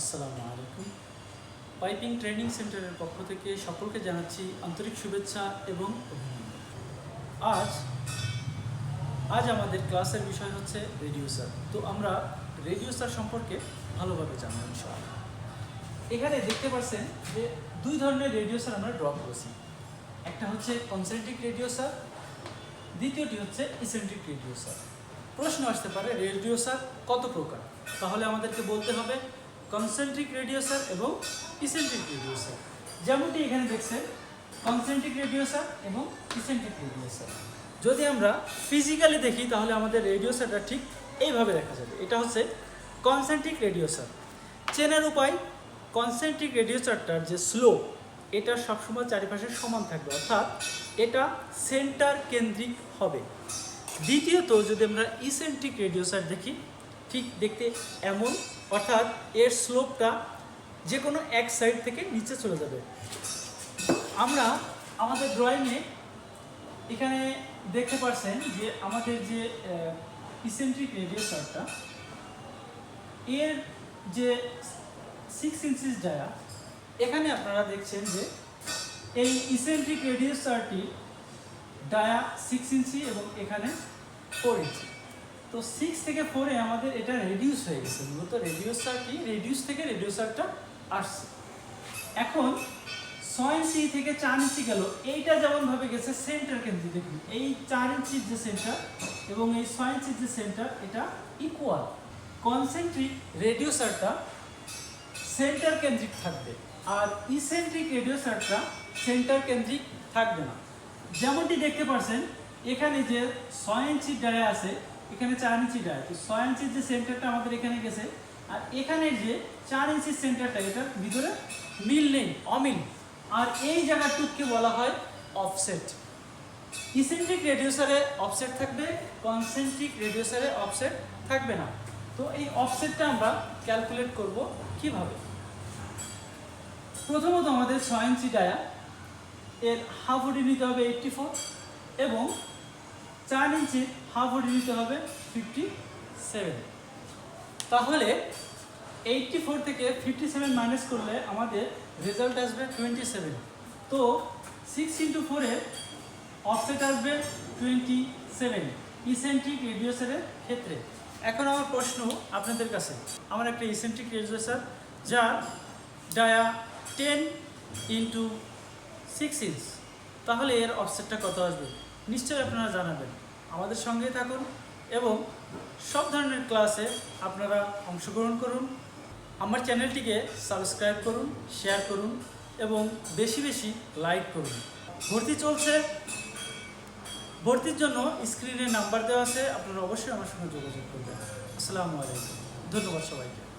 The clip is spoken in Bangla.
আসসালামু আলাইকুম। পাইপিং ট্রেনিং সেন্টারের পক্ষ থেকে সকলকে জানাচ্ছি আন্তরিক শুভেচ্ছা এবং অভিনন্দন। আজ আজ আমাদের ক্লাসের বিষয় হচ্ছে রেডিউসার তো আমরা রেডিউসার সম্পর্কে ভালোভাবে জানব ইনশাআল্লাহ। এখানে দেখতে পাচ্ছেন যে দুই ধরনের রেডিউসার আমরা ড্র করেছি। একটা হচ্ছে কনসেন্ট্রিক রেডিউসার দ্বিতীয়টি হচ্ছে ইসেন্ট্রিক রেডিউসার প্রশ্ন আসতে পারে রেডিউসার কত প্রকার? তাহলে আমাদেরকে বলতে হবে কনসেন্ট্রিক রেডিওসার এবং ইসেন্ট্রিক রেডিউসার যেমনটি এখানে দেখছেন কনসেন্ট্রিক রেডিওসার এবং ইসেন্ট্রিক রেডিউসার যদি আমরা ফিজিক্যালি দেখি, তাহলে আমাদের রেডিওসারটা ঠিক এইভাবে দেখা যাবে। এটা হচ্ছে কনসেন্ট্রিক রেডিওসার চেনার উপায় কনসেন্ট্রিক রেডিওসারটার যে স্লো এটা সবসময় চারিপাশে সমান থাকবে। অর্থাৎ এটা সেন্টার কেন্দ্রিক হবে। দ্বিতীয়ত, যদি আমরা ইসেন্ট্রিক রেডিউসার দেখি ঠিক দেখতে এমন, অর্থাৎ এর স্লোপটা যে কোনো এক সাইড থেকে নিচে চলে যাবে। আমরা আমাদের ড্রয়িংয়ে এখানে দেখতে পাচ্ছেন যে আমাদের যে ইসেন্ট্রিক রেডিউসারটা এর যে সিক্স ইঞ্চিস ডায়া এখানে আপনারা দেখছেন যে এই ইসেন্ট্রিক রেডিউসারটি ডায়া সিক্স ইঞ্চি এবং এখানে ফোর ইঞ্চি তো সিক্স থেকে ফোরে আমাদের এটা রেডিউস হয়ে গেছে। মূলত রেডিউসার কি? রেডিউস থেকে রেডিউসারটা আসছে। এখন ছয় ইঞ্চি থেকে চার ইঞ্চি গেল। এইটা যেমনভাবে গেছে সেন্টার কেন্দ্রে দেখুন, এই চার ইঞ্চির যে সেন্টার এবং এই ছয় ইঞ্চির যে সেন্টার এটা ইকুয়াল কনসেন্ট্রিক রেডিউসারটা সেন্টার কেন্দ্রিক থাকবে। আর ইসেন্ট্রিক রেডিউসারটা সেন্টার কেন্দ্রিক থাকবে না। যেমনটি দেখতে পাচ্ছেন এখানে যে ছয় ইঞ্চির ডায়া আছে এখানে চার ইঞ্চি ডায়া তো ছয় ইঞ্চির যে সেন্টারটা আমাদের এখানে গেছে, আর এখানে যে চার ইঞ্চির সেন্টারটা এটার ভিতরে মিল নেই, অমিল। আর এই জায়গাটুককে বলা হয় অফসেট ইসেন্ট্রিক রেডিউসারে অফসেট থাকবে কনসেন্ট্রিক রেডিউসারে অফসেট থাকবে না। তো এই অফসেটটা আমরা ক্যালকুলেট করব কীভাবে? প্রথমত আমাদের ছয় ইঞ্চি ডায়া এর হাফ ওডি নিতে হবে এইটটি ফোর এবং চার ইঞ্চির হাফ ওডি নিতে হবে ফিফটি সেভেন তাহলে এইটটি ফোর থেকে ফিফটি সেভেন মাইনাস করলে আমাদের রেজাল্ট আসবে টোয়েন্টি সেভেন তো সিক্স ইন্টু ফোরের অফসেট আসবে টোয়েন্টি সেভেন ইসেন্ট্রিক রেডিওসারের ক্ষেত্রে। এখন আমার প্রশ্ন আপনাদের কাছে। আমার একটা ইসেন্ট্রিক রেডিওসার যার dia ten into six inch তাহলে এর অফসেটটা কত আসবে? নিশ্চয়ই আপনারা জানাবেন। আমাদের সঙ্গেই থাকুন এবং সব ধরনের ক্লাসে আপনারা অংশগ্রহণ করুন। আমার চ্যানেলটিকে সাবস্ক্রাইব করুন, শেয়ার করুন এবং বেশি বেশি লাইক করুন। ভর্তি চলছে। ভর্তির জন্য স্ক্রিনে নাম্বার দেওয়া আছে। আপনারা অবশ্যই আমার সঙ্গে যোগাযোগ করবেন। আসসালামু আলাইকুম। ধন্যবাদ সবাইকে।